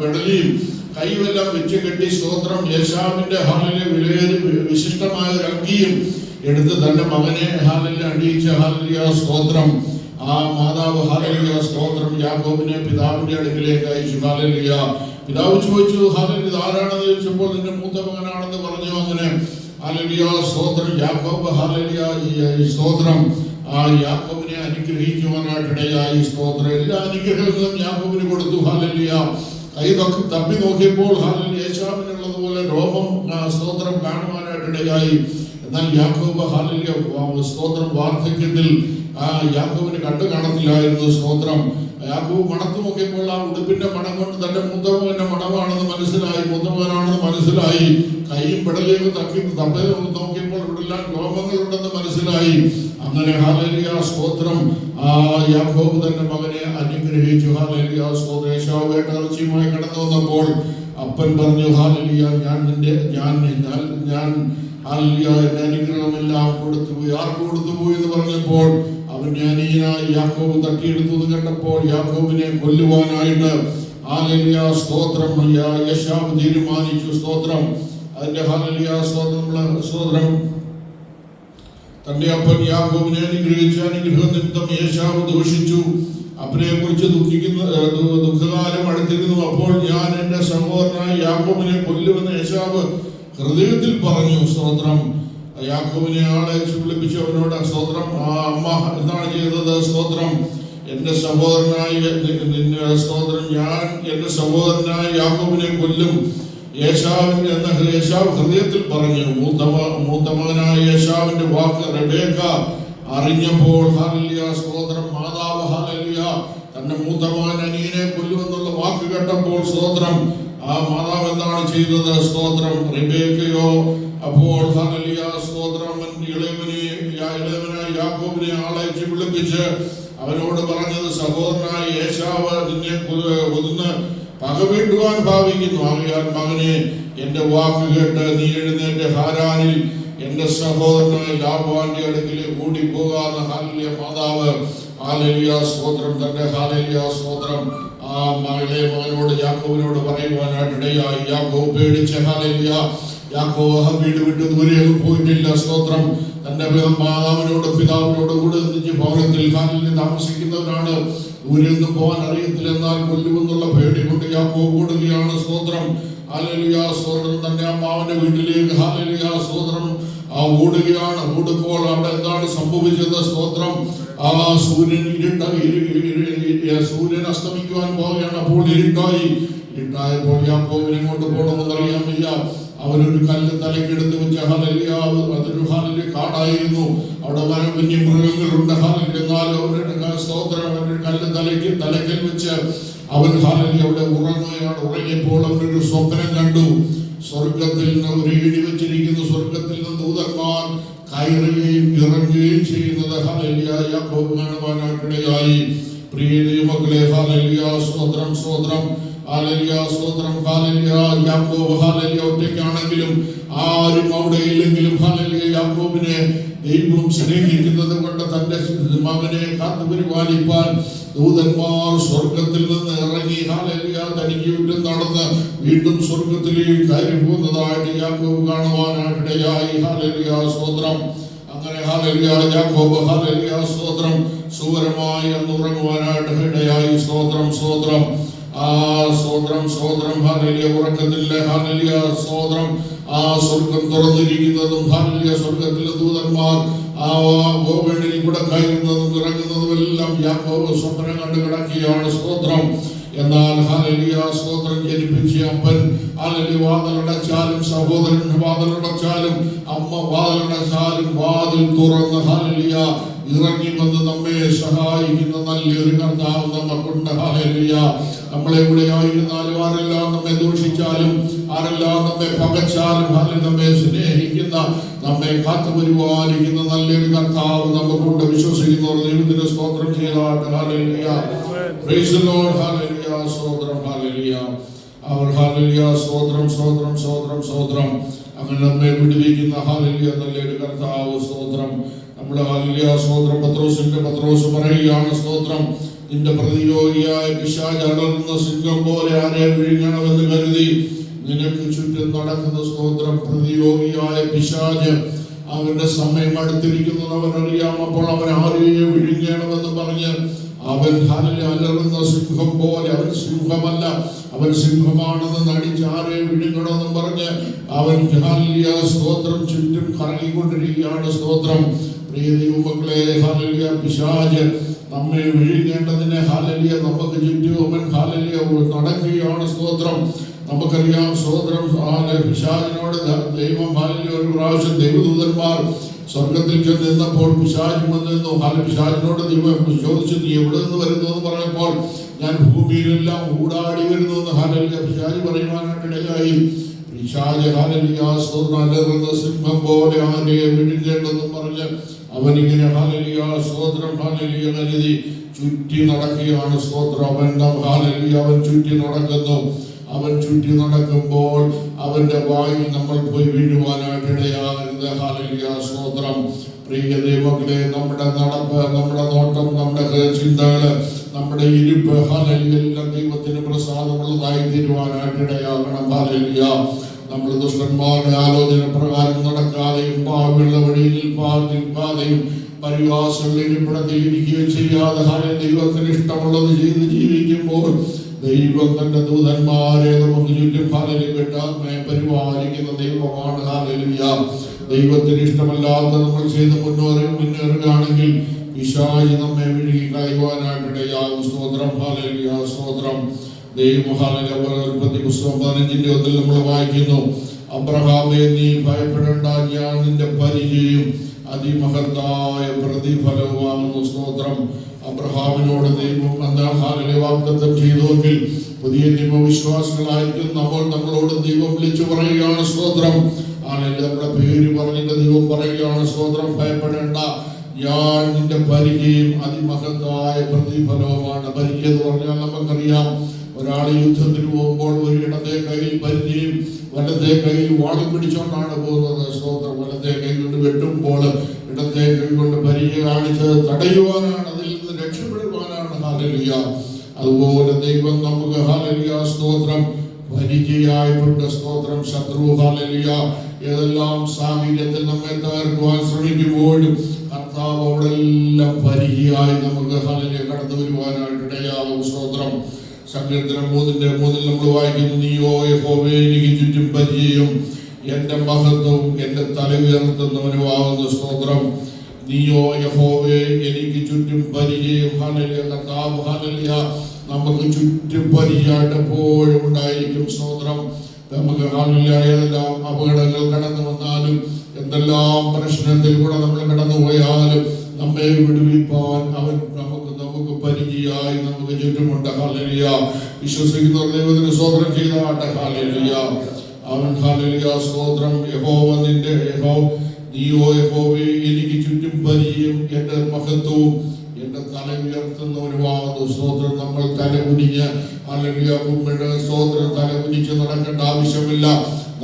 പെടലിയും കൈവെല്ലാം വെച്ച് കെട്ടി സ്തോത്രം യേശാവിന്റെ ഹാലിലെ വിലയേറി വിശിഷ്ടമായ ഒരു അങ്കിയും എടുത്ത് തന്റെ മകനെ ഹാലിൽ അണിയിച്ച ഹാലിയ സ്തോത്രം ആ മാതാവ് ഹാലലിയ സ്തോത്രം യാക്കോബിനെ പിതാവിന്റെ അടുക്കിലേക്ക് അയച്ചു. ഹാലലിയ പിതാവ് ചോദിച്ചു ഹാലലി ഇത് ആരാണെന്ന് ചോദിച്ചപ്പോൾ നിന്റെ മൂത്ത മകനാണെന്ന് പറഞ്ഞു അങ്ങനെ? ഹാലലിയ സ്തോത്രം യാക്കോബ് ഹാലലിയ ഈ സ്തോത്രം ആ യാക്കോബിനെ അനുഗ്രഹിക്കുവാനായിട്ടിടയായി സ്തോത്രം. എല്ലാ അനുഗ്രഹങ്ങളും യാക്കോബിന് കൊടുത്തു. ഹാലലിയ കൈ തൊക്കെ തപ്പി നോക്കിയപ്പോൾ ഹാലലിയ യേശാവിനുള്ളതുപോലെ രോമം സ്തോത്രം കാണുവാനായിട്ടിടയായി. എന്നാൽ യാക്കോബ് ഹാലിന്റെ സ്തോത്രം വാർദ്ധക്യത്തിൽ യാക്കോബിന് കണ്ടു കാണത്തില്ലായിരുന്നു സ്തോത്രം. യാക്കോബ് മണത്ത് നോക്കിയപ്പോൾ ആ ഉടുപ്പിന്റെ മണം കൊണ്ട് തന്റെ മൂത്തമകന്റെ മണമാണെന്ന് മനസ്സിലായി മൂത്തമകനാണെന്ന് മനസ്സിലായി. കൈയും പെടലേക്ക് തക്കി തപ്പി നോക്കിയപ്പോൾ ഇവിടെല്ലാം രോമങ്ങളുണ്ടെന്ന് മനസ്സിലായി. അങ്ങനെ ഹാലലിയ സ്തോത്രം. യാക്കോബ് തന്റെ മകനെ അനുഗ്രഹിച്ചു. ഹാലലിയ സ്തോത്രേശാവേട്ടർച്ചയുമായി കടന്നു വന്നപ്പോൾ അപ്പൻ പറഞ്ഞു ഹാലലിയ ഞാൻ നിന്റെ ഞാൻ ഞാൻ ഹാലലിയ എന്റെ അനുഗ്രഹമെല്ലാം കൊടുത്തു പോയി. ആർക്ക് കൊടുത്തു എന്ന് പറഞ്ഞപ്പോൾ അവൻ ഞാനീനായി യാക്കോബ് തട്ടിയെടുത്തു കണ്ടപ്പോൾ യാക്കോബിനെ കൊല്ലുവാനായിട്ട് ഹാലലിയ സ്തോത്രം. യ- യശാവ് തീരുമാനിച്ചു സ്തോത്രം. അതിന്റെ ഹാലലിയ സ്തോത്രം സ്തോത്രം. തന്റെ അപ്പൻ യാക്കോബിനെ അനുഗ്രഹിച്ച അനുഗ്രഹ നിമിത്തം യേശാവ് ദോഷിച്ചു. അപ്പനെ കുറിച്ച് ദുഃഖിക്കുന്ന ദുഃഖകാലം അടുത്തിരുന്നു. അപ്പോൾ ഞാൻ എന്റെ സഹോദരനായ യാക്കോബിനെ കൊല്ലുമെന്ന് യേശാവ് ഹൃദയത്തിൽ പറഞ്ഞു. സ്തോത്രം. യാക്കോബിനെ ആളെ വിളിപ്പിച്ചു അവനോട് സ്തോത്രം ആ അമ്മ എന്താണ് ചെയ്തത്? സ്തോത്രം. എന്റെ സഹോദരനായ നിന്നെ സ്തോത്രം. ഞാൻ എന്റെ സഹോദരനായ യാക്കോബിനെ കൊല്ലും. യേശാവിന്റെ എന്ന യേശാവ് ഹൃദയത്തിൽ പറഞ്ഞു മൂത്തമ മൂത്തമകനായ യേശാവിന്റെ വാക്ക് റബേക്ക അറിഞ്ഞപ്പോൾ ഹാലലിയ സ്തോത്രം മാതാവ് ഹാലലിയ തന്റെ മൂത്തമകൻ അനിയനെ കൊല്ലുമെന്നുള്ള വാക്ക് കേട്ടപ്പോൾ സ്തോത്രം ആ മാതാവ് എന്താണ് ചെയ്തത്? സ്തോത്രം റിബേക്കയോ? അപ്പോൾ ഹാലലിയ സ്തോത്രം ഇളയവനെ ഇളയവനായ യാക്കോബിനെ ആളയച്ച് വിളിപ്പിച്ച് അവനോട് പറഞ്ഞത് സഹോദരനായ യേശാവ് നിന്നെ കൊ- കൊന്ന് പക വീട്ടുവാൻ ഭാവിക്കുന്നു. ആകയാൽ മകനെ എന്റെ വാക്ക് കേട്ട് നീ എഴുന്നേറ്റ് ഹാരാനിൽ എന്റെ സഹോദരനായ ലാഭവാന്റെ അടുക്കിലേക്ക് കൂടി പോകാന്ന് ഹാലലിയ മാതാവ് ഹാലലിയ സ്തോത്രം. തന്റെ ഹാലലിയ സ്തോത്രം ആ മകളെ മകനോട് യാക്കോവിനോട് പറയുവാനായിട്ട് ഇടയായി. യാക്കോവ് പേടിച്ച ഹാലലിയ യാക്കോ വീട് വിട്ട് ദൂരെ പോയിട്ടില്ല. സ്തോത്രം. തന്റെ മാതാവിനോടും പിതാവിനോടും കൂടെ ഒന്നിച്ച് ഭവനത്തിൽ ഹാലിൽ താമസിക്കുന്നവരാണ് ഊരിൽ നിന്ന് പോകാൻ അറിയത്തില്ല. എന്നാൽ കൊല്ലുമെന്നുള്ള പേടി കൊണ്ട് ഞാൻ ഓടുകയാണ് സ്തോത്രം. തന്റെ അമ്മാവന്റെ വീട്ടിലേക്ക് ഹാലലിയ ആ ഓടുകയാണ്. ഓടുമ്പോൾ അവിടെ എന്താണ് സംഭവിച്ചത് സ്തോത്രം. ആ സൂര്യൻ ഇരുട്ട ഇരു- ഇരു- ഇരു- ഇരു- സൂര്യൻ അസ്തമിക്കുവാൻ പോവുകയാണ്. അപ്പോൾ ഇരുട്ടായി. ഇരുട്ടായപ്പോൾ ഞാൻ കൊണ്ട് പോകണമെന്ന് വയ്യ. അവനൊരു കല്ല് തലക്കെടുത്ത് വെച്ച ഹലലിയ അതൊരു ഹാലിന്റെ കാടായിരുന്നു. അവിടെ വനം മൃഗങ്ങളുണ്ട്. ഹാലിൽ എന്നാൽ അവരുടെ സ്തോത്രം അവരുടെ കല്ല് തലയ്ക്ക് തലക്കൽ വെച്ച് അവൻ ഹാലലി അവിടെ ഉറങ്ങുകയാണ്. ഉറങ്ങിയപ്പോൾ അവനൊരു സ്വപ്നം കണ്ടു. സ്വർഗത്തിൽ നിന്ന് ഒരു ഇടി വെച്ചിരിക്കുന്നു. സ്വർഗത്തിൽ നിന്ന് ദൂതന്മാർ കയറുകയും ഇറങ്ങുകയും ചെയ്യുന്നത് ഹലലിയ യാക്കോബ് കാണുവാനായിട്ടിടയായി. പ്രിയ ദൈവങ്ങളെ ഹലലിയ സ്വോത്രം ഹാലലിയ സ്തോത്രം യാക്കോബ് ഹാലലിയ ഒറ്റയ്ക്കാണെങ്കിലും ആരും അവിടെ ഇല്ലെങ്കിലും ഹാലലിയ യാക്കോബിനെ ദൈവം സ്നേഹിക്കുന്നത് കൊണ്ട് തന്റെ മകനെ കാത്തു പരിപാലിപ്പാൻ ദൂതന്മാർ സ്വർഗത്തിൽ നിന്ന് ഇറങ്ങി ഹാലലിയ തനിക്ക് ചുറ്റും നടന്ന് വീണ്ടും സ്വർഗത്തിലേക്ക് കയറി പോകുന്നതായിട്ട് യാക്കോബ് കാണുവാനായിട്ടിടയായി ഹാലലിയ സ്തോത്രം. അങ്ങനെ ഹാലലിയ യാക്കോബ് ഹാലലിയ സ്തോത്രം. സുവരമായി അന്ന് ഉറങ്ങുവാനായിട്ട് ഇടയായി. സ്തോത്രം സ്തോത്രം. ആ സ്വോത്രം സ്തോത്രം ഹാലലിയ ഉറക്കത്തില്ല ഹാലലിയ സ്വോത്രം ആ സ്വർഗം തുറന്നിരിക്കുന്നതും ഹാലലിയ സ്വർഗത്തിലെ ദൂതന്മാർ ആ ഗോവേണിൽ കൂടെ കയറുന്നതും ഇറങ്ങുന്നതും എല്ലാം യാക്കോബ് സ്വപ്നം കണ്ട് കിടക്കുകയാണ് സ്തോത്രം. എന്നാൽ ഹാലലിയ സ്തോത്രം ജനിപ്പിച്ച അപ്പൻ ഹാലലി വാതിലടച്ചാലും സഹോദരൻ വാതിലടച്ചാലും അമ്മ വാതിലടച്ചാലും വാതിൽ തുറന്ന് ഹാലലിയ ഇറങ്ങി വന്ന് നമ്മെ സഹായിക്കുന്ന നല്ലൊരു കർത്താവ് നമുക്കുണ്ട് നമ്മളെവിടെ ആയിരുന്നാലും ആരെല്ലാം നമ്മെ ദൂഷിച്ചാലും ആരെല്ലാം നമ്മെ പകച്ചാലും ഹാലി നമ്മെ സ്നേഹിക്കുന്ന നമ്മെ കാത്തു പരിപാലിക്കുന്ന നല്ലൊരു കർത്താവ് നമുക്കുണ്ട് വിശ്വസിക്കുന്നവർ ദൈവത്തിന് സ്തോത്രം ചെയ്താട്ട് Lord, hallelujah, സ്തോത്രം. hallelujah. അവർ ഹാലലിയ സ്തോത്രം സ്തോത്രം സ്തോത്രം സ്തോത്രം. അങ്ങനെ നമ്മെ വിടുവിക്കുന്ന ഹാലലിയ നല്ലൊരു കർത്താവ്. സ്തോത്രം. നമ്മുടെ ഹാലിയ സ്തോത്രം പത്രോസിന്റെ പത്രോസ് പറയുകയാണ് സ്തോത്രം. നിന്റെ പ്രതിയോഗിയായ അടർന്ന സിംഹം പോലെ ആരെ വിഴുങ്ങണമെന്ന് കരുതി. നിനക്ക് ചുറ്റും നടക്കുന്ന സ്തോത്രം പ്രതിയോഗിയായ പിശാജ് അവന്റെ സമയം അടുത്തിരിക്കുന്നത് അവൻ അറിയാം അപ്പോൾ അവൻ ആരെയും വിഴുങ്ങണമെന്ന് പറഞ്ഞ് അവൻ അലറുന്ന സിംഹം പോലെ അവൻ സിംഹമല്ല അവൻ സിംഹമാണെന്ന് നടിച്ച് ആരെ വിഴുങ്ങണമെന്നും പറഞ്ഞ് അവൻ സ്തോത്രം ചുറ്റും കറങ്ങിക്കൊണ്ടിരിക്കുകയാണ് സ്തോത്രം. ദൈവമക്കളെ ഹാലലിയ പിശാജ് നമ്മെ വിഴുങ്ങേണ്ടതിന് ഹാലലിയ നമുക്ക് ചുറ്റുമൻ ഹാലലിയ നടക്കുകയാണ് സ്തോത്രം. നമുക്കറിയാം സ്തോത്രം പിശാചിനോട് ദൈവം ഹാലലിയ ഒരു പ്രാവശ്യം ദൈവദൂതന്മാർ സ്വർഗത്തിൽ ചെന്ന് നിന്നപ്പോൾ പിശാജ് വന്നിരുന്നു ഹാല പിശാജിനോട് ദൈവം ചോദിച്ചു നീ എവിടെ നിന്ന് വരുന്നു? എന്ന് പറഞ്ഞപ്പോൾ ഞാൻ ഭൂമിയിലെല്ലാം ഊടാടി വരുന്നു എന്ന് ഹാലലിയ പിശാച് പറയുവാനായിട്ടിടയായി പിശാജ് ഹാലലിയ സ്വർണ സിംഹം പോലെ ആരെയും വിഴുങ്ങേണ്ടെന്നും പറഞ്ഞ് അവനിങ്ങനെ ഹാലലിയ സ്തോത്രം ഹാലലിയ കരുതി ചുറ്റി നടക്കുകയാണ് സ്തോത്രം. അവൻ ഹാലലിയ അവൻ ചുറ്റി നടക്കുന്നു. അവൻ ചുറ്റി നടക്കുമ്പോൾ അവന്റെ വായിൽ നമ്മൾ പോയി വീഴുവാനായിട്ട് ഇടയാകരുത്. ഹാലലിയ സ്തോത്രം. പ്രിയ ദൈവങ്ങളെ നമ്മുടെ നടപ്പ് നമ്മുടെ നോട്ടം നമ്മുടെ ചിന്തകൾ നമ്മുടെ ഇരിപ്പ് ഹാലലിയെല്ലാം ദൈവത്തിന് പ്രസാദമുള്ളതായി തീരുവാനായിട്ട് ഇടയാകണം. ഹാലലിയ. നമ്മൾ ദുഷ്ടന്മാരുടെ ആലോചന പ്രകാരം നടക്കാതെയും പാവിള്ള വഴിയിൽ നിൽക്കാതെയും പരിഹാസങ്ങളിൽ ഇരിപ്പിടത്തിൽ ഇരിക്കുകയും ചെയ്യാതെ ദൈവത്തിന് ഇഷ്ടമുള്ളത് ചെയ്ത് ജീവിക്കുമ്പോൾ ദൈവം തന്റെ ദൂതന്മാരെ നമുക്ക് ചുറ്റും ഹാലലി വെട്ടാമെ പരിപാലിക്കുന്ന ദൈവമാണ്. ഹാലലിയ ദൈവത്തിന് ഇഷ്ടമല്ലാത്ത നമ്മൾ ചെയ്ത് മുന്നോറി മുന്നേറുകയാണെങ്കിൽ വിശായി നമ്മെ വിഴുകി കളയുവാനായിട്ടിടയാകും സ്തോത്രം. ഹാലലിയ സ്തോത്രം. ഉൽപ്പത്തി പുസ്തകം പതിനഞ്ചിന്റെ ഒന്നിൽ നമ്മൾ വായിക്കുന്നു. അബ്രഹാമേ നീ ഭയപ്പെടേണ്ട ഞാൻ നിന്റെ പരിചയം അതിമഹത്തായ പ്രതിഫലവുമാകുന്നു. സ്തോത്രം. അബ്രഹാമിനോട് ദൈവം അന്താഹാലിലെ വാഗ്ദത്തം ചെയ്തുവെങ്കിൽ പുതിയ നിയമവിശ്വാസികളായിരിക്കും നമ്മൾ. നമ്മളോട് ദൈവം വിളിച്ചു പറയുകയാണ്. സ്തോത്രം. ആണെങ്കിൽ നമ്മുടെ പേര് പറഞ്ഞിട്ട് ദൈവം പറയുകയാണ്. സ്തോത്രം. ഭയപ്പെടേണ്ട. ഞാൻ നിന്റെ പരിചയം അതിമഹത്തായ പ്രതിഫലവുമാണ്. പരിചയം എന്ന് പറഞ്ഞാൽ നമുക്കറിയാം. ഒരാൾ യുദ്ധത്തിന് പോകുമ്പോൾ ഒരു ഇടത്തെ കയ്യിൽ പരിചയം വലത്തെ കയ്യിൽ വാളി പിടിച്ചുകൊണ്ടാണ് പോകുന്നത്. സ്തോത്രം. വലത്തെ കൈ കൊണ്ട് വെട്ടുമ്പോൾ ഇടത്തെ കൈ കൊണ്ട് പരിചയം കാണിച്ച് തടയുവാനാണ് അതിൽ നിന്ന് രക്ഷപ്പെടുവാനാണ്. ഹാലലിയ അതുപോലെ ദൈവം നമുക്ക് ഹാലലിയ സ്തോത്രം. പരിചയായിട്ടുണ്ട് സ്തോത്രം ശത്രു ഹാലലിയ ഏതെല്ലാം സാഹചര്യത്തിൽ നമ്മെ തകർക്കുവാൻ ശ്രമിക്കുമ്പോഴും കർത്താവ് അവിടെ എല്ലാം പരിചയായി നമുക്ക് ഹാലലിയ കടന്നു വരുവാനായിട്ട് ഇടയാകും സങ്കീർത്തനം മൂന്നിന്റെ മൂന്നിൽ നമ്മൾ വായിക്കുന്നു നീയോ യഹോവേ എനിക്ക് ചുറ്റും പരിചയം. എന്റെ മഹത്വം എന്റെ തല ഉയർത്തുന്നവനുമാകുന്ന സ്തോത്രം. നീയോ യഹോവേ എനിക്ക് ചുറ്റും പരിചയം. ഹാലലിയ നമുക്ക് ചുറ്റും പരിചയമായിട്ട് ഉണ്ടായിരിക്കും സ്തോത്രം. നമുക്ക് ഹാലലിയ ഏതെല്ലാം അപകടങ്ങൾ കടന്നു വന്നാലും എന്തെല്ലാം പ്രശ്നത്തിൽ കൂടെ നമ്മൾ കടന്നു പോയാലും നമ്മെ വിടുവിപ്പാൻ അവൻ നമുക്ക് നമുക്ക് പരിചയമായി നമുക്ക് ചുറ്റുമുണ്ട്. ഹാലലിയ വിശ്വസിക്കുന്നവർ ദൈവത്തിന് സ്തോത്രം ചെയ്താട്ടെ ഹാലലിയ അവൻ ഹാലലിയ സ്തോത്രം. യഹോവ നിന്റെ യഹോ നീയോ യഹോവേ എനിക്ക് ചുറ്റും പരിചയം എന്റെ മഹത്വവും എന്റെ തല ഉയർത്തുന്നവനുമാകുന്നു സ്തോത്രം നമ്മൾ തല കുനിഞ്ഞ് അല്ലെങ്കിൽ കുമ്മിട് സ്തോത്രം. തല കുനിച്ച് നടക്കേണ്ട ആവശ്യമില്ല.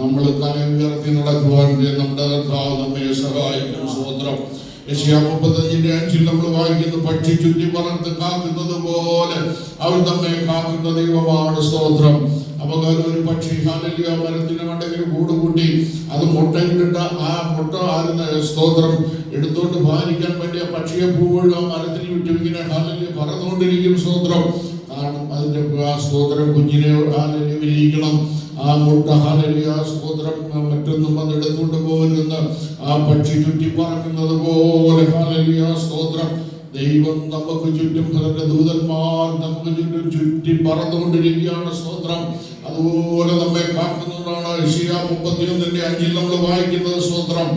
നമ്മൾ തല ഉയർത്തി നടക്കുവാൻ നമ്മുടെ കർത്താവ് നമ്മെ സഹായിക്കും. സ്തോത്രം. മുപ്പത്തഞ്ചിന്റെ അഞ്ചിൽ നമ്മൾ വായിക്കുന്നു പക്ഷി ചുറ്റി വളർത്ത് കാക്കുന്നത് പോലെ അവൻ നമ്മെ കാക്കുന്ന ദൈവമാണ് സ്തോത്രം. നമുക്ക് ഒരു പക്ഷി ഹാലലിയ മരത്തിന് മണ്ടയിൽ കൂടുകൂട്ടി അത് മുട്ടയിട്ടിട്ട് ആ മുട്ട ആരുന്ന സ്തോത്രം എടുത്തോണ്ട് പാലിക്കാൻ പറ്റിയ പക്ഷിയെ പോവുകയും ആ മരത്തിന് ചുറ്റും ഇങ്ങനെ ഹാലലിയ പറന്നുകൊണ്ടിരിക്കും സ്തോത്രം. കാരണം അതിന്റെ ആ സ്തോത്രം കുഞ്ഞിനെ ഹാലലിയ വിരിയിക്കണം. ആ മുട്ട ഹാലലിയ സ്തോത്രം മറ്റൊന്നും വന്ന് എടുത്തുകൊണ്ട് പോകരുതെന്ന് ആ പക്ഷി ചുറ്റി പറക്കുന്നത് പോലെ ഹാലലിയ സ്തോത്രം. ദൈവം നമുക്ക് ചുറ്റും അതിന്റെ ദൂതന്മാർ നമുക്ക് ചുറ്റും ചുറ്റി പറന്നുകൊണ്ടിരിക്കുകയാണ് സ്തോത്രം. അതുപോലെ നമ്മെ കാക്കുന്നതാണ് ഏഷ്യ മുപ്പത്തിയൊന്നിന്റെ അഞ്ചിൽ നമ്മൾ വായിക്കുന്നത് സ്തോത്രം.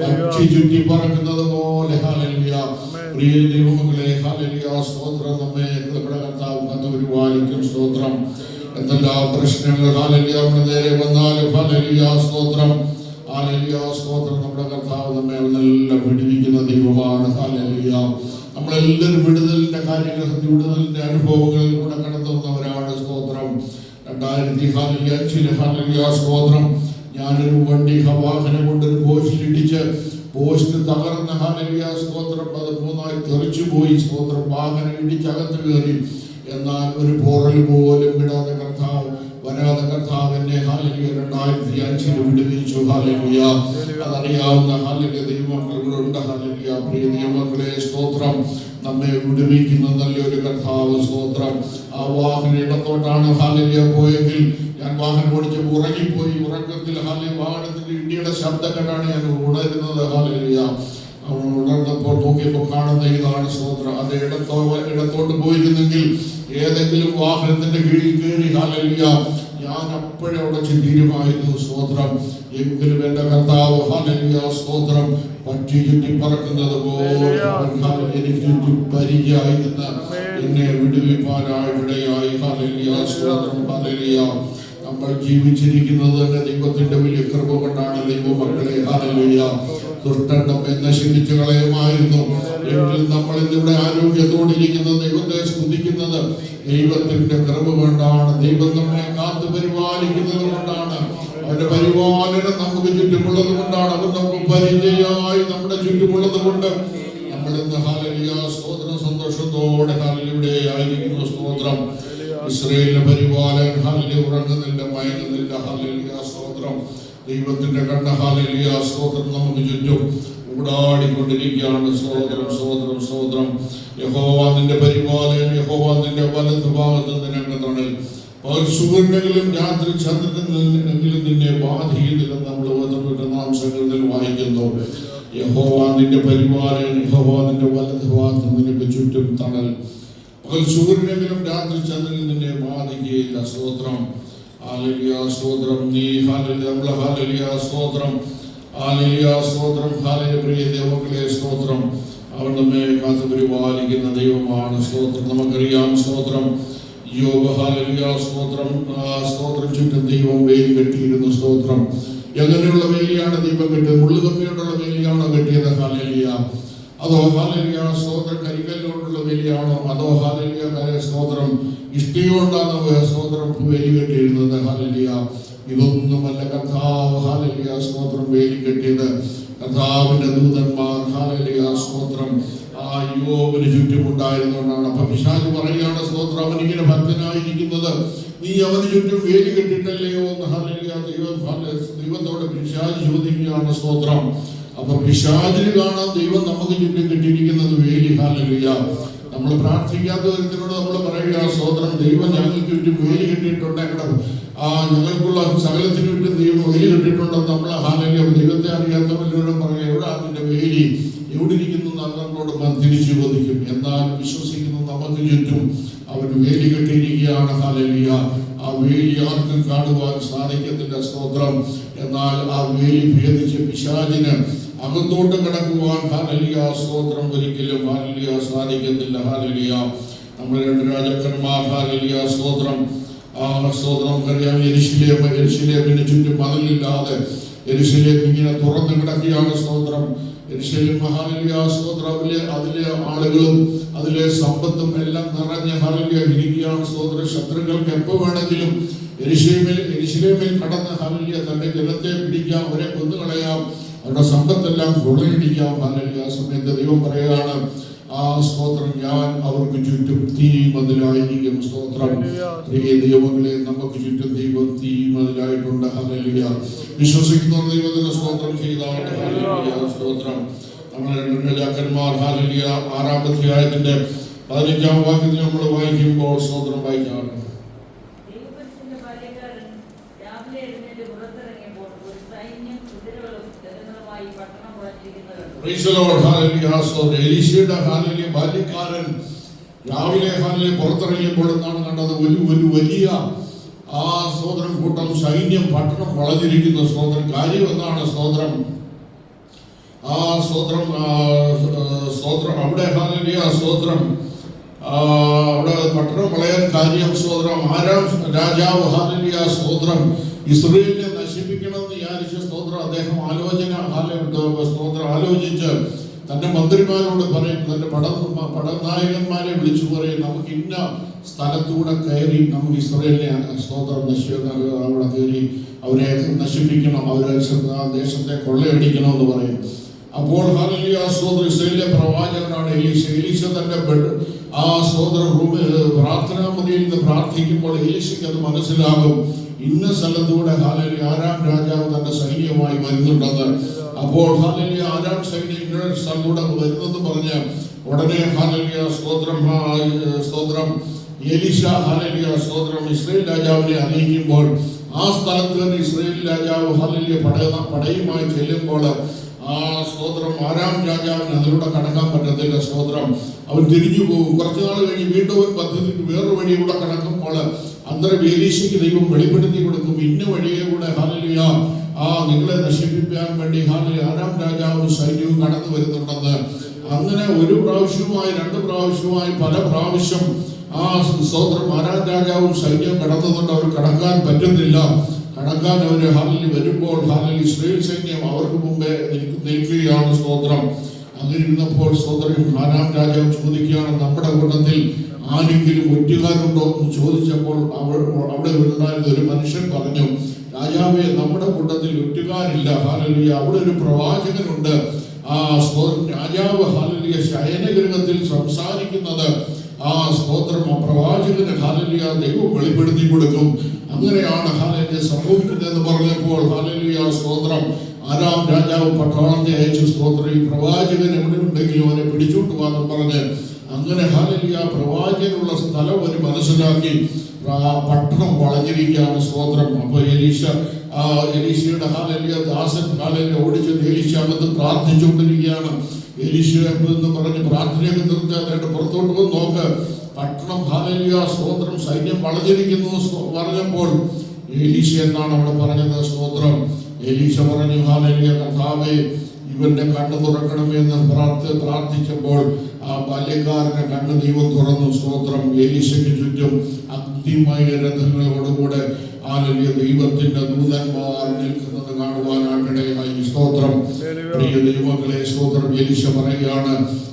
പക്ഷി ചുറ്റി പറക്കുന്നത് പോലെ ഹാലലിയ പ്രിയ ദൈവങ്ങളെ ഹാലലിയ സ്തോത്രം നമ്മെ കർത്താവ് കത്ത് പരിപാലിക്കും സ്തോത്രം. എന്തെല്ലാം പ്രശ്നങ്ങൾ ഹാലലിയ നേരെ വന്നാലും ഹാലലിയ സ്തോത്രം. ഹാലലിയ സ്തോത്രം നമ്മുടെ കർത്താവ് നമ്മെ നല്ല വിടുവിക്കുന്ന ദൈവമാണ്. ഹാലലിയ. നമ്മളെല്ലാവരും വിടുതലിന്റെ കാര്യങ്ങൾ വിടുതലിന്റെ അനുഭവങ്ങളിൽ കൂടെ കടന്നു വന്നവരാണ് സ്തോത്രം. രണ്ടായിരത്തി ഹാലലിയ അച്ഛന് ഹാലലിയ സ്തോത്രം. ഞാനൊരു വണ്ടി വാഹനം കൊണ്ടൊരു പോസ്റ്റിലിടിച്ച് പോസ്റ്റ് തകർന്ന ഹാലലിയ സ്തോത്രം. അത് മൂന്നായി തെറിച്ചു പോയി സ്തോത്രം. വാഹനം ഇടിച്ചകത്ത് കയറി. എന്നാൽ ഒരു പോറൽ പോലും വിടാതെ കർത്താവ് വരാത കർത്താവിന്റെ ഹാലിക രണ്ടായിരത്തി അഞ്ചിൽ വിടുവിച്ചു. ഹാലലിയ അതറിയാവുന്ന ഹാലിക ദൈവമക്കളുണ്ട്. ഹാലലിയ പ്രിയ ദൈവമക്കളെ സ്തോത്രം. നമ്മെ വിടുവിക്കുന്ന നല്ലൊരു കർത്താവ് സ്തോത്രം. ആ വാഹന ഇടത്തോട്ടാണ് ഹാലിക പോയെങ്കിൽ ഞാൻ വാഹനം ഓടിച്ച് ഉറങ്ങിപ്പോയി. ഉറക്കത്തിൽ ഹാലി വാഹനത്തിന്റെ ഇടിയുടെ ശബ്ദം കണ്ടാണ് ഞാൻ ഉണരുന്നത്. ഹാലിക ഉണർന്നപ്പോൾ നോക്കിയപ്പോൾ കാണുന്ന ഇതാണ് സ്തോത്രം. അത് ഇടത്തോ ഇടത്തോട്ട് പോയിരുന്നെങ്കിൽ ഏതെങ്കിലും വാഹനത്തിന്റെ കീഴിൽ കയറി ഹാലലിയ ഞാൻ അപ്പോഴേ അവിടെ ചിന്തിരുമായിരുന്നു സ്തോത്രം. എങ്കിലും എന്റെ കർത്താവ് ഹാലലിയ സ്തോത്രം. പറ്റി ചുറ്റി പറക്കുന്നത് പോലെ എനിക്ക് ചുറ്റും പരിചയായിരുന്ന എന്നെ വിടുവിപ്പാനായിടയായി ഹാലലിയ സ്തോത്രം ഹാലലിയ നമ്മൾ ജീവിച്ചിരിക്കുന്നത് തന്നെ ദൈവത്തിന്റെ വലിയ കൃപ കൊണ്ടാണ് ദൈവമക്കളെ. ഹാലലിയ ദുഷ്ടൻ നമ്മെ നശിപ്പിച്ചു കളയുമായിരുന്നു. എങ്കിൽ നമ്മൾ ഇന്നിവിടെ ആരോഗ്യത്തോടിരിക്കുന്നത് ദൈവത്തെ സ്തുതിക്കുന്നത് ദൈവത്തിന്റെ കൃപ കൊണ്ടാണ്. ദൈവം നമ്മെ കാത്തു പരിപാലിക്കുന്നത് കൊണ്ടാണ്. അവന്റെ പരിപാലനം നമുക്ക് ചുറ്റുമുള്ളത് കൊണ്ടാണ്. അവൻ നമുക്ക് പരിചയമായി നമ്മുടെ ചുറ്റുമുള്ളത് കൊണ്ട് നമ്മൾ ഇന്ന് ഹാലലിയ സ്തോത്രം. സന്തോഷത്തോടെ ഹാലലിയുടെ ആയിരിക്കുന്നു സ്തോത്രം. ഇസ്രയേലിന്റെ പരിപാലൻ ഹാലലി ഉറങ്ങുന്നില്ല മയങ്ങുന്നില്ല. ഹാലലിയ സ്തോത്രം. ദൈവത്തിന്റെ കണ്ണ ഹാലലിയ സ്തോത്രം നമുക്ക് ചുറ്റും ഊടാടിക്കൊണ്ടിരിക്കുകയാണ്. സ്തോത്രം സ്തോത്രം സ്തോത്രം. യഹോവ നിന്റെ യഹോവാന്റെ യഹോവ നിന്റെ വലത് ഭാഗത്ത് നിനക്ക് തണൽ. പകൽ രാത്രി ചന്ദ്രനെങ്കിലും നിന്നെ ബാധിക്കുന്നില്ലെന്ന് നമ്മൾ വിട്ടനാംശങ്ങളിൽ വായിക്കുന്നു. യഹോവ നിന്റെ പരിപാലൻ യഹോവ നിന്റെ വലത് നിനക്ക് ചുറ്റും തണൽ. പകൽ സൂര്യനെങ്കിലും രാത്രി ചന്ദ്രൻ നിന്നെ ബാധിക്കുകയില്ല. സ്തോത്രം. സ്തോത്രം നീ ഹാലലിയ നമ്മളെ ഹാലലിയ സ്തോത്രം ഹാലലിയ സ്തോത്രം ഹാലലിയ പ്രിയ ദൈവങ്ങളെ സ്തോത്രം അവൻ നമ്മെ കാത്തു പരിപാലിക്കുന്ന ദൈവമാണ് സ്തോത്രം. നമുക്കറിയാം സ്തോത്രം. യോഗ ഹാലലിയ സ്തോത്രം. സ്തോത്രം ചുറ്റും ദൈവം വേലി കെട്ടിയിരുന്നു സ്തോത്രം. എങ്ങനെയുള്ള വേലിയാണ് ദൈവം കെട്ടിയത്? മുള്ളുകമ്മിയോടുള്ള വേലിയാണോ കെട്ടിയത്? ഹാലലിയ അതോ ഹാലലിയ സ്തോത്രം കരിക്കല്ലോടുള്ള വേലിയാണോ? അതോ ഹാലലിയ സ്തോത്രം ഇഷ്ടികൊണ്ടാണോ സ്തോത്രം വേലി കെട്ടിയിരുന്നത് ഹാലലിയ ഇതൊന്നുമല്ല കർത്താവ്. ഹാലലിയ സ്തോത്രം വേലി കെട്ടിയത് കർത്താവിന്റെ ദൂതന്മാർ. ഹാലലിയ സ്തോത്രം ആ യോബിന് ചുറ്റുമുണ്ടായിരുന്നുകൊണ്ടാണ് അപ്പൊ പിശാച് പറയുകയാണ് സ്തോത്രം അവനിങ്ങനെ ഭക്തനായിരിക്കുന്നത്. നീ അവന് ചുറ്റും വേലി കെട്ടിട്ടല്ലയോ എന്ന് ഹാലലിയ ദൈവം ദൈവത്തോട് പിശാച് ചോദിക്കുകയാണ് സ്തോത്രം. അപ്പൊ പിശാജിൽ കാണാൻ ദൈവം നമുക്ക് ചുറ്റും കെട്ടിയിരിക്കുന്നത് വേലി. ഹാലലിയ നമ്മൾ പ്രാർത്ഥിക്കാത്ത ഒരുത്തിനോട് നമ്മൾ പറയുക സ്വതന്ത്രം ദൈവം ഞങ്ങൾക്ക് ചുറ്റും വേലി കെട്ടിയിട്ടുണ്ട്. ആ ഞങ്ങൾക്കുള്ള സകലത്തിന് ചുറ്റും ദൈവം വേലി കെട്ടിയിട്ടുണ്ടെന്ന് നമ്മൾ ഹാലലിയ ദൈവത്തെ അറിയാത്തവരോടും പറയുക എവിടെ അതിന്റെ വേലി? എവിടെ ഇരിക്കുന്നു എന്ന് നമ്മളോട് തിരിച്ചു ചോദിക്കും. എന്നാൽ വിശ്വസിക്കുന്ന നമുക്ക് ചുറ്റും അവൻ വേലി കെട്ടിയിരിക്കുകയാണ്. ഹാലലിയ. ആ വേലി ആർക്കും കാണുവാൻ സാധിക്കത്തില്ല സ്തോത്രം. എന്നാൽ ആ വേലി ഭേദിച്ച് പിശാചിന് അകത്തോട്ട് കിടക്കുവാൻ ഹാലലിയ സ്തോത്രം ഒരിക്കലും ഹാലലിയ സാധിക്കത്തില്ല ഹാലലിയ. നമ്മുടെ രണ്ട് രാജാക്കന്മാർ ഹാലലിയ സ്തോത്രം. ആ സ്തോത്രം നമുക്കറിയാം എരിശിലേം എരിശിലേമിന് ചുറ്റും മതിലില്ലാതെ. എരിശിലേം ഇങ്ങനെ തുറന്നു കിടക്കുകയാണ് സ്തോത്രം. ഹാലലിയ സ്തോത്രം. അതിലെ ആളുകളും അതിലെ സമ്പത്തും എല്ലാം നിറഞ്ഞ് ഹാലലിയ ഇരിക്കുകയാണ് സ്തോത്രം. ശത്രുക്കൾക്ക് എപ്പോ വേണമെങ്കിലും എരിശിലേമിൽ എരിശിലേമിൽ കടന്ന ഹാലലിയ തന്റെ ജനത്തെ പിടിക്കാം അവരെ കൊന്നുകളയാം. അവരുടെ സമ്പത്തെല്ലാം കൊള്ളയടിക്കാം ഹാലലിയ ആ സമയത്ത് ദൈവം പറയുകയാണ് ആ സ്തോത്രം ഞാൻ അവർക്ക് ചുറ്റും തീ മതിലായിരിക്കും സ്തോത്രം ദൈവങ്ങളെ നമുക്ക് ചുറ്റും ദൈവം തീ മതിലായിട്ടുണ്ട് ഹല്ലേലൂയ. വിശ്വസിക്കുന്ന ദൈവത്തിന് സ്തോത്രം ചെയ്താണ് ഹല്ലേലൂയ സ്തോത്രം. നമ്മുടെ രാജാക്കന്മാർ ഹല്ലേലൂയ ആറാമത്തെ ആയത്തിന്റെ പതിനഞ്ചാം വാക്യത്തിൽ നമ്മൾ വായിക്കുമ്പോൾ സ്തോത്രം വായിക്കാറുണ്ട് ദൈവപുരുഷന്റെ ബാല്യക്കാരൻ സൈന്യം പട്ടണം ബാല്യക്കാരൻ രാവിലെ ഹാലിലെ പുറത്തിറങ്ങിയപ്പോൾ എന്താണ് കണ്ടത്? ഒരു ഒരു വലിയ ആ സ്തോത്രം കൂട്ടം സൈന്യം പട്ടണം വളഞ്ഞിരിക്കുന്ന സ്തോത്രം കാര്യം എന്നാണ് സ്തോത്രം ആ സ്തോത്രം ആ, സ്തോത്രം അവിടെ സ്തോത്രം ആ, അവിടെ പട്ടണം വളയാൻ കാര്യം സ്തോത്രം ആരാം രാജാവ് ഹാലലിയ സ്തോത്രം ഇസ്രയേലിനെ നശിപ്പിക്കണമെന്ന് വിചാരിച്ച സ്തോത്രം അദ്ദേഹം ആലോചന സ്തോത്ര ആലോചിച്ച് തന്റെ മന്ത്രിമാരോട് പറയും തന്റെ പട പടനായകന്മാരെ വിളിച്ചു പറയും നമുക്ക് ഇന്ന സ്ഥലത്തൂടെ കയറി നമുക്ക് ഇസ്രയേലിനെ സ്തോത്രം അവിടെ കയറി അവരെ നശിപ്പിക്കണം അവരെ ആ ദേശത്തെ കൊള്ളയടിക്കണം എന്ന് പറയും. അപ്പോൾ ഇസ്രയേലിലെ പ്രവാചകനാണ് എലീശ. എലീശ തന്റെ ആ സ്തോത്ര പ്രാർത്ഥനാ മുറിയിൽ നിന്ന് പ്രാർത്ഥിക്കുമ്പോൾ എലീശയ്ക്ക് അത് മനസ്സിലാകും. ഇന്ന സ്ഥലത്തൂടെ ഹാലലി ആരാം രാജാവ് തന്റെ സൈന്യവുമായി വരുന്നുണ്ടെന്ന്. അപ്പോൾ ഹാലലി ആരാം സൈന്യം ഇന്ന സ്ഥലത്തൂടെ വരുന്നെന്ന് പറഞ്ഞ് ഉടനെ ഹാലലിയ സ്തോത്രം സ്തോത്രം. എലിഷ ഹാലലിയ സ്തോത്രം ഇസ്രയേൽ രാജാവിനെ അറിയിക്കുമ്പോൾ ആ സ്ഥലത്ത് തന്നെ ഇസ്രയേൽ രാജാവ് ഹാലലിയ പട പടയുമായി ചെല്ലുമ്പോൾ ആ സ്തോത്രം ആരാം രാജാവിന് അതിലൂടെ കടക്കാൻ പറ്റത്തില്ല സ്തോത്രം. അവൻ തിരിഞ്ഞു പോകും. കുറച്ചു നാൾ കഴിഞ്ഞ് വീണ്ടും ഒരു പദ്ധതിക്ക് വേറൊരു വഴിയിലൂടെ കൂടെ കടക്കുമ്പോൾ അന്തരം ഏലീശയ്ക്ക് ദൈവം വെളിപ്പെടുത്തി കൊടുക്കും. ഇന്ന വഴിയെ കൂടെ ഹാലലിയ ആ നിങ്ങളെ നശിപ്പിക്കാൻ വേണ്ടി ഹാലലി ആരാം രാജാവും സൈന്യവും കടന്നു വരുന്നുണ്ടെന്ന്. അങ്ങനെ ഒരു പ്രാവശ്യവുമായി രണ്ട് പ്രാവശ്യവുമായി പല പ്രാവശ്യം ആ സ്വതന്ത്രം ആരാം രാജാവും സൈന്യവും കടന്നുകൊണ്ട് അവർ കടക്കാൻ പറ്റുന്നില്ല. കടക്കാൻ അവർ ഹാലിൽ വരുമ്പോൾ ഹാലിൽ ഇസ്രയേൽ സൈന്യം അവർക്ക് മുമ്പേ നിൽക്ക് നിൽക്കുകയാണ് സ്വതന്ത്രം അങ്ങനെ ഇരുന്നപ്പോൾ സ്വതന്ത്രം ആരാം രാജാവ് ചോദിക്കുകയാണ് നമ്മുടെ കൂട്ടത്തിൽ ആരെങ്കിലും ഒറ്റുകാരുണ്ടോ എന്ന് ചോദിച്ചപ്പോൾ അവൾ അവിടെ ഉണ്ടായിരുന്ന ഒരു മനുഷ്യൻ പറഞ്ഞു രാജാവേ നമ്മുടെ കൂട്ടത്തിൽ ഒറ്റുകാരില്ല. ഹാലലിയ അവിടെ ഒരു പ്രവാചകനുണ്ട്. ആ രാജാവ് ഹാലലിയ ശയനഗൃഹത്തിൽ സംസാരിക്കുന്നത്. ആ സ്തോത്രം ആ പ്രവാചകന് ഹാലലിയ ദൈവം വെളിപ്പെടുത്തി കൊടുക്കും. അങ്ങനെയാണ് ഹാലലിയ സംഭവിക്കുന്നതെന്ന് പറഞ്ഞപ്പോൾ ഹാലലിയ സ്തോത്രം ആരാം രാജാവ് പട്ടാളത്തെ അയച്ചു സ്തോത്രം. ഈ പ്രവാചകൻ എവിടെ ഉണ്ടെങ്കിലും അവനെ പിടിച്ചോട്ട് വന്ന് പറഞ്ഞ് അങ്ങനെ ഹാലലിയ പ്രവാചകനുള്ള സ്ഥലം ഒരു മനസ്സിലാക്കി. പട്ടണം വളഞ്ഞിരിക്കുകയാണ് സ്തോത്രം. അപ്പൊ എലീശ എലീശയുടെ ഹാലലിയ ദാസൻ ഹാലലിയ ഓടിച്ച് എലീശ അകത്ത് പ്രാർത്ഥിച്ചുകൊണ്ടിരിക്കുകയാണ്. എലീശ പറഞ്ഞ് പ്രാർത്ഥനയൊക്കെ നിർത്തി അതിന്റെ പുറത്തോട്ട് വന്ന് നോക്ക്. പട്ടണം ഹാലലിയ സ്തോത്രം സൈന്യം വളഞ്ഞിരിക്കുന്നു പറഞ്ഞപ്പോൾ എലീശ എന്നാണ് അവിടെ പറഞ്ഞത് സ്തോത്രം. എലീശ പറഞ്ഞു ഹാലലിയ കർത്താവേ ഇവന്റെ കണ്ണു തുറക്കണമെന്ന് പ്രാർത്ഥ പ്രാർത്ഥിച്ചപ്പോൾ ആ ബാല്യക്കാരന്റെ കണ്ണു ദൈവം തുറന്നു സ്തോത്രം. ഏലീശയ്ക്ക് ചുറ്റും അഗ്നിമയ രഥങ്ങളോടുകൂടെ ആലലിയ ദൈവത്തിന്റെ ദൂതന്മാർ നിൽക്കുന്നത് കാണുവാനാകട്ടെ സ്തോത്രം. പ്രിയ ദൈവങ്ങളെ സ്തോത്രം. എലിശ പറയുകയാണ്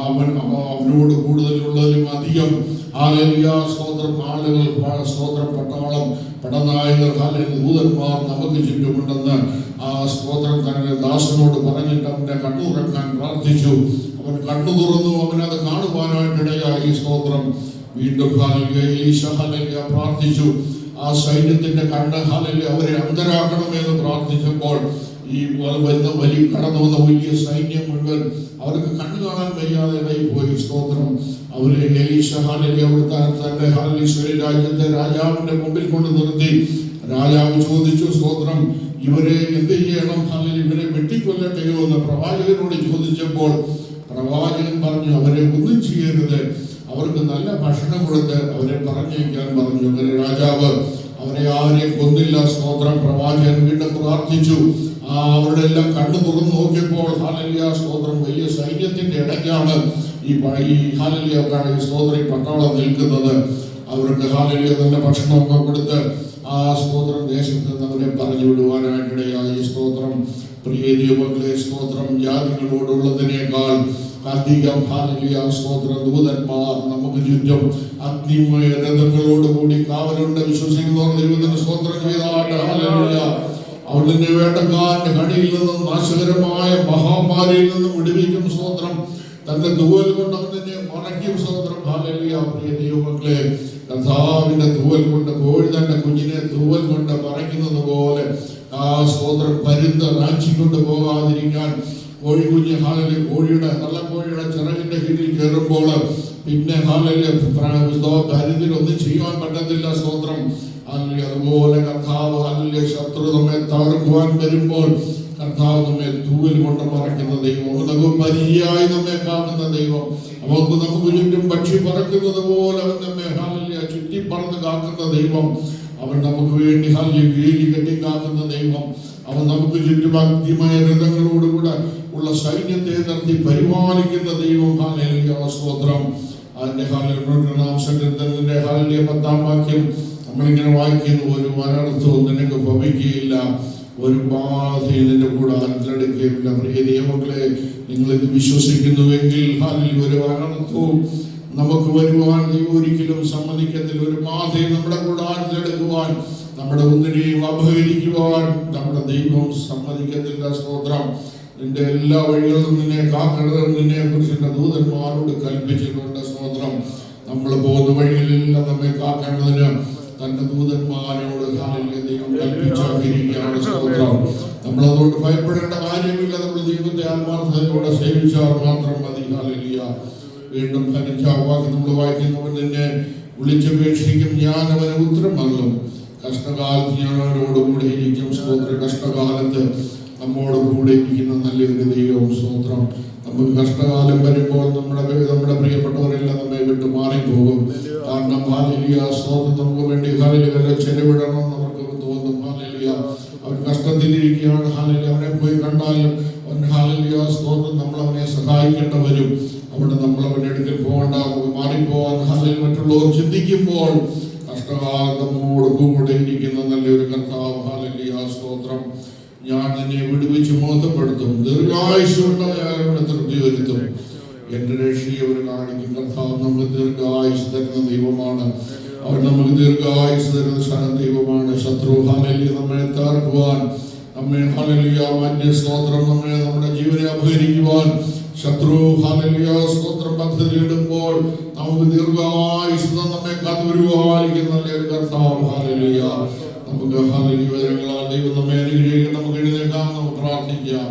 അവൻ അവ- അവനോട് കൂടുതലുള്ളതിലും അധികം. ആലലിയ സ്തോത്രം. ആളുകൾ സ്തോത്രം. പട്ടാളം പടനായകർ ദൂതന്മാർ നമുക്ക് ചുറ്റുമുണ്ടെന്ന് ആ സ്തോത്രം തന്നെ ദാസനോട് പറഞ്ഞിട്ട് അവന്റെ കണ്ണു തുറക്കാൻ പ്രാർത്ഥിച്ചു. അവൻ കണ്ണു തുറന്നു അവനത് കാണുവാനായിട്ടിടയായി സ്തോത്രം. വീണ്ടും ഹാലലിയ എലീശ പ്രാർത്ഥിച്ചു. ആ സൈന്യത്തിന്റെ കണ്ണ് ഹാലലിയ അവരെ അന്തരാക്കണമെന്ന് പ്രാർത്ഥിച്ചപ്പോൾ ഈ വരുന്ന വലിയ കടന്നു വന്ന വലിയ സൈന്യം മുഴുവൻ അവർക്ക് കണ്ണു കാണാൻ വയ്യാതെ പോയി സ്തോത്രം. അവരെ എലീഷ ഹാലലി അവിടുത്തെ തന്റെ ഹാലീശ്വരി രാജ്യത്തെ രാജാവിന്റെ മുമ്പിൽ കൊണ്ട് നിർത്തി. രാജാവ് ചോദിച്ചു സ്തോത്രം ഇവരെ എന്ത് ചെയ്യണം അല്ലെങ്കിൽ ഇവരെ വെട്ടിക്കൊല്ലട്ടെയോ എന്ന് പ്രവാചകനോട് ചോദിച്ചപ്പോൾ പ്രവാചകൻ പറഞ്ഞു അവരെ ഒന്നും ചെയ്യരുത്. അവർക്ക് നല്ല ഭക്ഷണം കൊടുത്ത് അവരെ പറഞ്ഞയക്കാൻ പറഞ്ഞു. അങ്ങനെ രാജാവ് അവരെ ആരെയും കൊന്നില്ല. സ്തോത്രം. പ്രവാചകൻ വീണ്ടും പ്രാർത്ഥിച്ചു. ആ അവരുടെ എല്ലാം കണ്ണു തുറന്നു നോക്കിയപ്പോൾ ഹാലലിയ സ്തോത്രം. വലിയ സൈന്യത്തിന്റെ ഇടയ്ക്കാണ് ഈ ഈ ഹാലലിയ സ്തോത്രം പട്ടാളം നിൽക്കുന്നത്. അവർക്ക് ഹാലലിയ നല്ല ഭക്ഷണമൊക്കെ കൊടുത്ത് ആ സ്തോത്രം ദേശത്ത് നമ്മളെ പറഞ്ഞു വിടുവാനായിട്ടിടയായി സ്തോത്രം പ്രിയ ദൈവങ്ങളെ സ്തോത്രം ജാതികളോടുള്ളതിനേക്കാൾ അധികം ഹാലിയ സ്തോത്രം. ദൂതന്മാർ നമുക്ക് ചുറ്റും അഗ്നിമയ രഥങ്ങളോടുകൂടി കാവലുണ്ട്. വിശ്വസിക്കുന്നവർ സ്തോത്രം ചെയ്താട്ട്. ഹാലിയ അവളിന്റെ വേട്ടക്കാരന്റെ കടിയിൽ നിന്നും നാശകരമായ മഹാമാരിയിൽ നിന്നും വിടുവിക്കും സ്തോത്രം. തന്റെ ദൂവൽ കൊണ്ട് അവൻ തന്നെ മറയ്ക്കും സ്തോത്രം. ഹാലിയ പ്രിയ ദൈവമക്കളെ കഥാവിന്റെ തൂവൽ കൊണ്ട് കോഴി തന്റെ കുഞ്ഞിനെ തൂവൽ കൊണ്ട് മറയ്ക്കുന്നത് പോലെ ആ സ്തോത്രം പരുന്ത് റാഞ്ചിക്കൊണ്ട് പോകാതിരിക്കാൻ കോഴി കുഞ്ഞ് ഹാലലി കോഴിയുടെ കള്ളക്കോഴിയുടെ ചിറകിന്റെ കീഴിൽ കയറുമ്പോൾ പിന്നെ ഹാലലി പരുന്തിനൊന്നും ചെയ്യാൻ പറ്റത്തില്ല സ്തോത്രം. അല്ലെ അതുപോലെ കർത്താവ് അല്ലെ ശത്രു നമ്മെ തകർക്കുവാൻ വരുമ്പോൾ കർത്താവ് നമ്മെ തൂവൽ കൊണ്ട് മറയ്ക്കുന്ന ദൈവം നമുക്ക് പരിചയമായി നമ്മെ കാക്കുന്ന ദൈവം. അവർക്ക് നമുക്ക് ചുറ്റും പക്ഷി പറക്കുന്നത് പോലെ അവൻ നമ്മെ ചുറ്റി പറന്ന് കാക്കുന്ന ദൈവം. അവൻ നമുക്ക് വേണ്ടി ഹാലി വേലി കെട്ടി കാക്കുന്ന ദൈവം. അവൻ നമുക്ക് ചുറ്റും അഗ്നിമയ രഥങ്ങളോടുകൂടെ ഉള്ള സൈന്യത്തെ നിർത്തി പരിപാലിക്കുന്ന ദൈവം. ഹാലലിയ സ്തോത്രം. അതിന്റെ ഹാലിന്റെ സങ്കീർത്തനത്തിന്റെ ഹാലിയ പത്താം വാക്യം നമ്മളിങ്ങനെ വായിക്കുന്നു. ഒരു അനർത്ഥവും നിനക്ക് ഭവിക്കുകയില്ല. ഒരു ബാധയും നിന്റെ കൂടെ അലടുക്കുകയില്ല പ്രിയ മക്കളെ നിങ്ങൾ ഇത് വിശ്വസിക്കുന്നുവെങ്കിൽ ഹാലിൽ ഒരു അനർത്ഥവും നമുക്ക് വരുവാൻ ദൈവം ഒരിക്കലും സമ്മതിക്കത്തിൽ ഒരു ബാധയും നമ്മുടെ കൂടെ അലടുക്കുവാൻ നമ്മുടെ ഒന്നിനെയും അപഹരിക്കുവാൻ നമ്മുടെ ദൈവം സമ്മതിക്കത്തില്ല. സ്തോത്രം. നിന്റെ എല്ലാ വഴികളും നിന്നെ കാക്കണത് നിന്നെ കുറിച്ച് ദൂതന്മാരോട് കൽപ്പിച്ചിട്ടുണ്ട്. സ്തോത്രം. നമ്മൾ പോകുന്ന വഴികളിലെല്ലാം നമ്മെ കാക്കേണ്ടതിന് തന്റെ ദൂതന്മാരോട് നമ്മളതുകൊണ്ട് ഭയപ്പെടേണ്ട കാര്യമില്ല. നമ്മൾ ജീവിതത്തെ ആത്മാർത്ഥതയോടെ സേവിച്ചാൽ മാത്രം മതി. ഹാലിയ വീണ്ടും ധനിച്ച വാക്ക് നമ്മൾ വായിക്കുന്നവൻ നിന്നെ വിളിച്ചപേക്ഷിക്കും. ഞാൻ അവന് ഉത്തരം നൽകും കഷ്ടകാലത്ത് ഞാൻ അവനോട് കൂടെ ഇരിക്കും. സ്തോത്ര. കഷ്ടകാലത്ത് നമ്മോട് കൂടെ ഇരിക്കുന്ന നല്ലൊരു ദൈവം സ്തോത്രം. നമുക്ക് കഷ്ടകാലം വരുമ്പോൾ നമ്മുടെ നമ്മുടെ പ്രിയപ്പെട്ടവരെല്ലാം നമ്മെ വിട്ടു മാറിപ്പോകും. കാരണം ഹാലിയ സ്തോത്രം. നമുക്ക് വേണ്ടി ഹാലിയ ചെലവിടണം. കഷ്ടത്തിലിരിക്കുകയാണ് ഹാലലി അവനെ പോയി കണ്ടാലും അവൻ ഹാലലിയ സ്തോത്രം നമ്മൾ അവനെ സഹായിക്കേണ്ട വരും അവിടെ നമ്മൾ അവന്റെ അടുക്കൽ പോകണ്ട. മാറിപ്പോവാൻ ഹാലലിയ മറ്റുള്ളവർ ചിന്തിക്കുമ്പോൾ കഷ്ടകാലം കൂടെ ഇരിക്കുന്ന നല്ലൊരു കർത്താവ്. ഹാലലിയ സ്തോത്രം. ഞാൻ നിന്നെ വിടുവിച്ച് മോഹപ്പെടുത്തും ദീർഘായുഷ്വരുടെ തൃപ്തി വരുത്തും. എന്റെ രക്ഷയെ അവർ കാണിക്കും. കർത്താവ് നമുക്ക് ദീർഘായുസ് തരുന്ന ദൈവമാണ്. അവൻ നമുക്ക് ദീർഘായുസ് തരുന്ന ദൈവമാണ്. ശത്രു ഹാലലിയ നമ്മെ തകർക്കുവാൻ നമ്മെ ഹാലലിയ മറ്റ് സ്തോത്രം നമ്മെ നമ്മുടെ ജീവനെ അപഹരിക്കുവാൻ. ശത്രു ഹാലലിയ സ്തോത്രം പദ്ധതി ഇടുമ്പോൾ നമുക്ക് ദീർഘായുസ് നമ്മെ കാത്തുവരുവാനിക്കുന്ന നല്ലൊരു കർത്താവ് ഹാലലിയ നമുക്ക് ഹാലലിയ വിവരങ്ങളാൽ ദൈവം നമ്മെ അനുഗ്രഹിക്കും നമുക്ക് എഴുന്നേക്കാം നമുക്ക് പ്രാർത്ഥിക്കാം.